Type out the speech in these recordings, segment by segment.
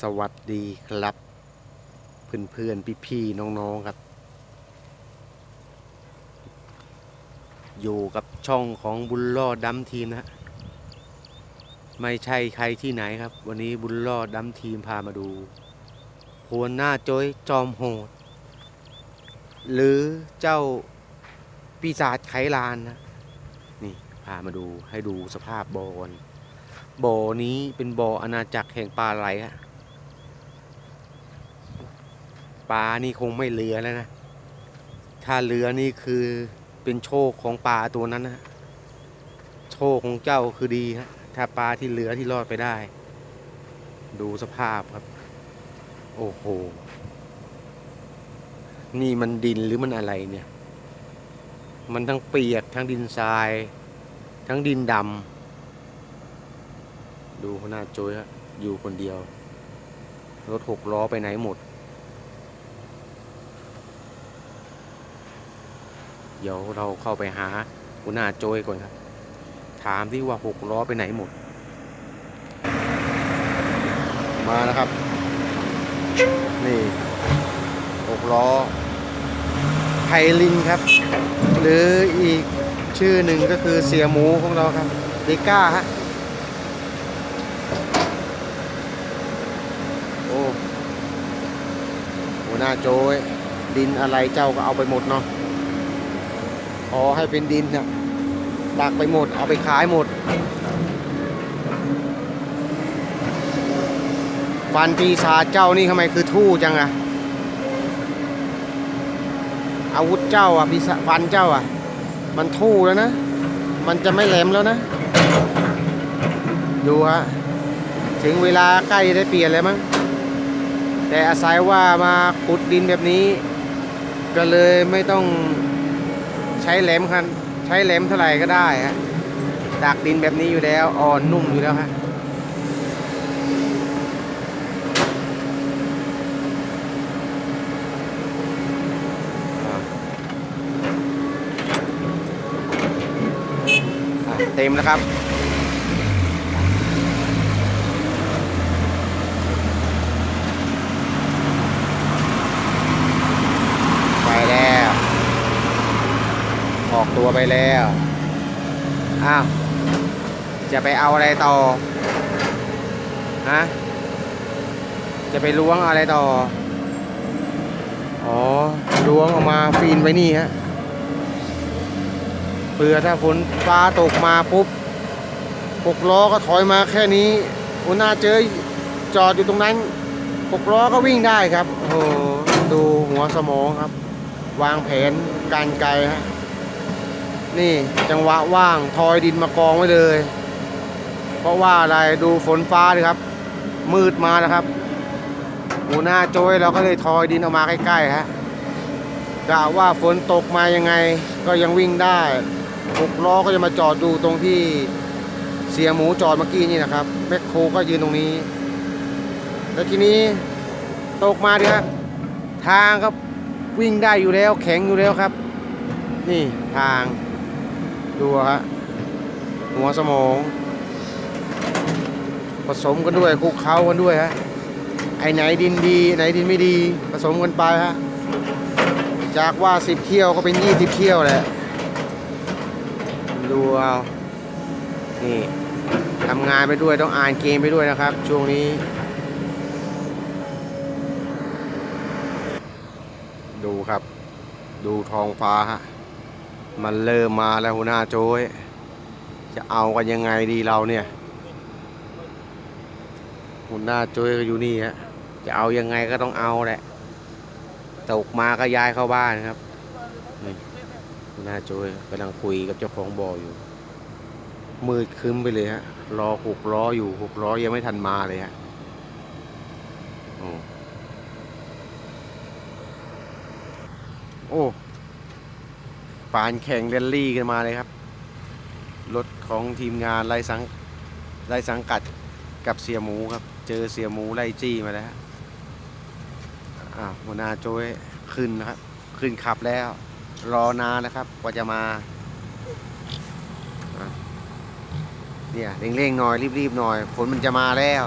สวัสดีครับ เพื่อนๆพี่ๆน้องๆครับ อยู่กับช่องของบุญรอดดัมทีมนะฮะไม่ใช่ใครที่ไหนครับ วันนี้บุญรอดดัมทีมพามาดูหัวหน้าโจยจอมโหด หรือเจ้าปีศาจไขลานนะนี่พามาดูให้ดูสภาพบอ่อนบ่อนี้เป็นบ่ออาณาจักรแห่งปลาไหลฮะ ปลานี่คงไม่เหลือแล้วนะ ถ้าเหลือนี่คือเป็นโชคของปลาตัวนั้นนะโชคของเจ้าคือดีฮะถ้าปลาที่เหลือที่รอดไปได้ ดูสภาพครับ โอ้โห นี่มันดินหรือมันอะไรเนี่ย มันทั้งเปียกทั้งดินทราย ทั้งดินดำดูหน้าโจยฮะอยู่คนเดียว รถหกล้อไปไหนหมด เดี๋ยวเราเข้าไปหาหัวหน้าโจยก่อนครับ ถามที่ว่าหกล้อไปไหนหมด มาแล้วครับ นี่หกล้อไพลินครับ หรืออีกชื่อหนึ่งก็คือเสียหมูของเราครับเดก้าฮะโอ้หัวหน้าโจยดินอะไรเจ้าก็เอาไปหมดเนาะ ขอให้เป็นดินน่ะตักไปหมด เอาไปขายหมด ฟันปีศาจเจ้านี่ทำไมคือทู่จังอะอาวุธเจ้าอะปีศาจฟันเจ้าอะ มันทู่แล้วนะ มันจะไม่แหลมแล้วนะ ดูฮะ ถึงเวลาใกล้ได้เปลี่ยนแล้วมั้ง แต่อาศัยว่ามาขุดดินแบบนี้ ก็เลยไม่ต้อง ใช้แหลมคันใช้แหลมเท่าไหร่ก็ได้ฮะดักดินแบบนี้อยู่แล้วอ่อนนุ่มอยู่แล้วฮะอะเต็มแล้วครับ ไปแล้ว ออก ตัวไปแล้วอ้าวจะไปเอาอะไรต่อฮะจะไปล้วงอะไรต่อ อ๋อล้วงออกมาฟีนไว้นี่ฮะเผื่อถ้าฝนฟ้าตกมาปุ๊บหกล้อก็ถอยมาแค่นี้หัวหน้าเจอจอดอยู่ตรงนั้นหกล้อก็วิ่งได้ครับ โอ้โหดูหัวสมองครับ วางแผนการไกลฮะ นี่จังหวะว่างทอยดินมากองไว้เลย เพราะว่าอะไรดูฝนฟ้าเลยครับ มืดมาแล้วครับหัวหน้าโจยเราก็เลยทอยดินออกมาใกล้ๆฮะกะว่าฝนตกมายังไงก็ยังวิ่งได้หกล้อก็จะมาจอดดูตรงที่เสียหมูจอดเมื่อกี้นี่นะครับแมคโครก็ยืนตรงนี้ แล้วทีนี้ตกมาดิครับทางก็วิ่งได้อยู่แล้วแข็งอยู่แล้วครับ นี่ทาง ดูฮะหัวสมอง ผสมกันด้วยคลุกเคล้ากันด้วยฮะไอไหนดินดีไหนดินไม่ดีผสมกันไปฮะจากว่าสิบเที่ยวก็เป็นยี่สิบเที่ยวแหละดูเอานี่ทำงานไปด้วยต้องอ่านเกมไปด้วยนะครับ ช่วงนี้ ดูครับ ดูทองฟ้าฮะ มันเริ่มมาแล้วหัวหน้าโจ้ยจะเอากันยังไงดีเราเนี่ยหัวหน้าโจ้ยก็อยู่นี่ฮะจะเอายังไงก็ต้องเอาแหละตกมาก็ย้ายเข้าบ้านครับนี่หัวหน้าโจ้ยกำลังคุยกับเจ้าของบ่ออยู่ มืดครึ้มไปเลยฮะรอหกล้ออยู่หกล้อยังไม่ทันมาเลยฮะโอ้ ปานแข่งเรลลี่กันมาเลยครับ รถของทีมงานไล่สังไล่สังกัดกับเสียหมูครับ เจอเสียหมูไล่จี้มาแล้วอ้าวหัวหน้าโจ้ยขึ้นนะครับ ขึ้นขับแล้ว รอนานนะครับกว่าจะมาเนี่ยเร่งๆหน่อยรีบๆหน่อยฝนมันจะมาแล้ว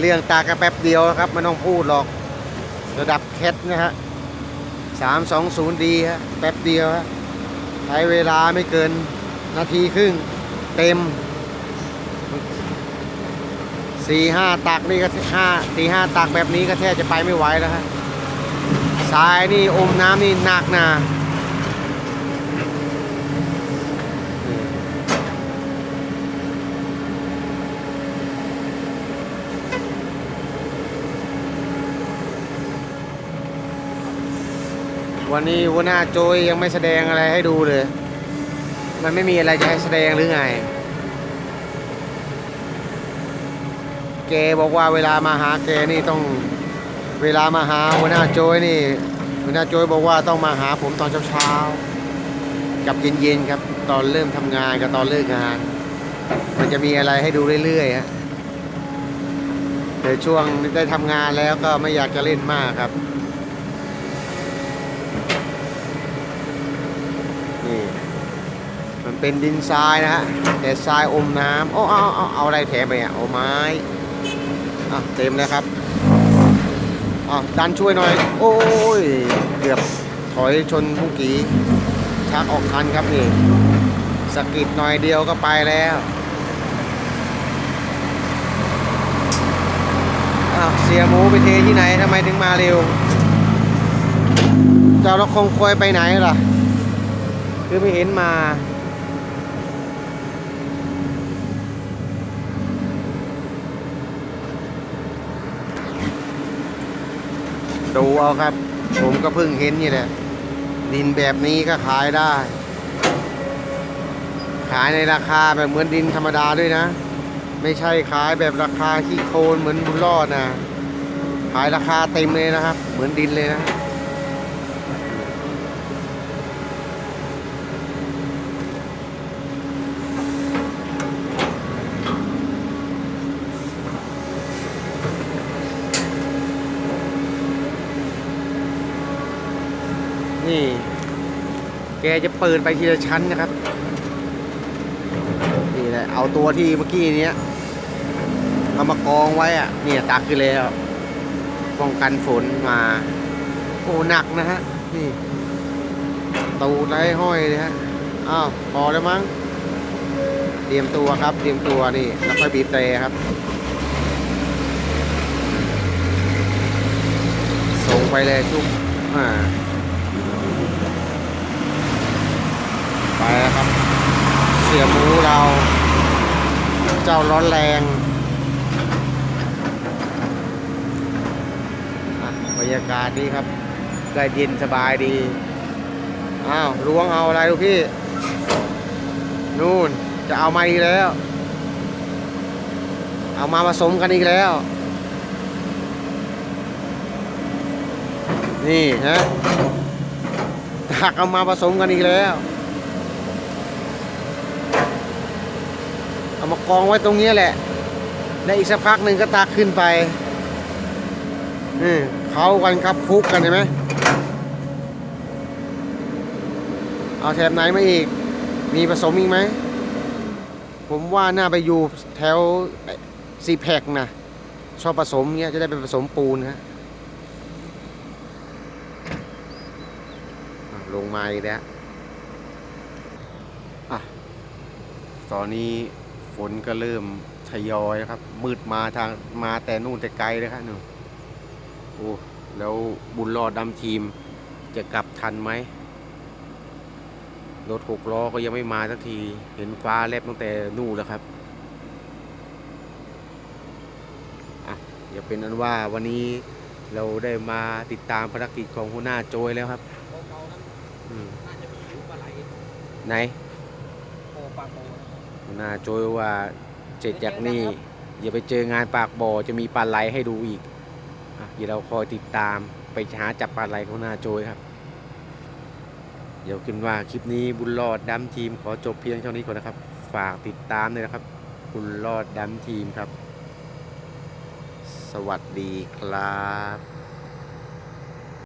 เรื่องตากระแป๊บเดียวครับไม่ต้องพูดหรอก ระดับแคทนะฮะสามสองศูนย์ดีฮะแป๊บเดียวฮะใช้เวลาไม่เกินนาทีครึ่งเต็มสี่ห้าตักนี่ก็ห้าสี่ห้าตักแบบนี้ก็แทบจะไปไม่ไหวแล้วฮะทรายนี่อมน้ำนี่หนักนะ วันนี้หัวหน้าโจยยังไม่แสดงอะไรให้ดูเลย มันไม่มีอะไรจะให้แสดงหรือไง แกบอกว่าเวลามาหาแกนี่ต้องเวลามาหาหัวหน้าโจยนี่หัวหน้าโจยบอกว่าต้องมาหาผมตอนเช้าๆกับเย็นๆครับ ตอนเริ่มทำงานกับตอนเลิกงาน มันจะมีอะไรให้ดูเรื่อยๆฮะแต่ช่วงได้ทำงานแล้วก็ไม่อยากจะเล่นมากครับ นี่ มัน เป็นดินทรายนะฮะแต่ทรายอมน้ำโอ้เอาเอาเอาอะไรแถมไปอะเอาไม้อะเต็มแล้วครับอะดันช่วยหน่อย โอ้ยเกือบถอยชนผู้กี้ชักออกคันครับนี่สกิดหน่อยเดียวก็ไปแล้วอ้าวเสียหมูไปเทที่ไหนทำไมถึงมาเร็วเจ้าเราคงควยไปไหนล่ะ คือไม่เห็นมา ดูเอาครับ ผมก็เพิ่งเห็นนี่แหละ ดินแบบนี้ก็ขายได้ ขายในราคาแบบเหมือนดินธรรมดาด้วยนะ ไม่ใช่ขายแบบราคาขี้โคลนเหมือนบุญรอดนะ ขายราคาเต็มเลยนะครับ เหมือนดินเลยนะ นี่ แกจะเปิดไปทีละชั้นนะครับ นี่แหละเอาตัวที่เมื่อกี้นี้เอามากองไว้อะเนี่ยตักขึ้นแล้วป้องกันฝนมา โอ้หนักนะฮะ นี่ตูดไรห้อยเลยฮะ อ้าว พอแล้วมั้ง เตรียมตัวครับ เตรียมตัวนี่ แล้วค่อยบีบเตะครับ ส่งไปเลยทุกอ่า ไปแล้วครับ เสียหมูเรา เจ้าร้อนแรงบรรยากาศดีครับ ได้เย็นสบายดี อ้าวล้วงเอาอะไรลูกพี่ นู่นจะเอามาอีกแล้ว เอามาผสมกันอีกแล้ว นี่ฮะตักเอามาผสมกันอีกแล้ว เอามากองไว้ตรงนี้แหละ และอีกสักพักหนึ่งก็ตักขึ้นไปนี่เขากันครับคุกกันเห็นไหมเอาแถบไหนมาอีก มีผสมอีกไหม ผมว่าน่าไปอยู่แถวซีแพคนะชอบผสมเงี้ยจะได้ไปผสมปูนฮะลงมาอีกแล้วอะตอนนี้ ฝนก็เริ่มทยอยนะครับ มืดมาทางมาแต่นู่นแต่ไกลเลยครับนู่นโอ้แล้วบุญรอดดำทีมจะกลับทันไหมรถหกล้อก็ยังไม่มาสักที เห็นฟ้าแลบตั้งแต่นู่นแล้วครับอะอย่าเป็นอันว่าวันนี้เราได้มาติดตามภารกิจของหัวหน้าโจยแล้วครับอืมน่าจะมีรูปปลาไหลไหนโปปลาโป หัวหน้าโจยว่าเสร็จจากนี่อย่าไปเจองานปากบ่อจะมีปลาไหลให้ดูอีกอะเดี๋ยวเราคอยติดตามไปหาจับปลาไหลของหัวหน้าโจยครับ เดี๋ยวขึ้นว่าคลิปนี้บุญรอดดำทีมขอจบเพียงเท่านี้ก่อนนะครับ ฝากติดตามเลยนะครับ บุญรอดดำทีมครับ สวัสดีครับ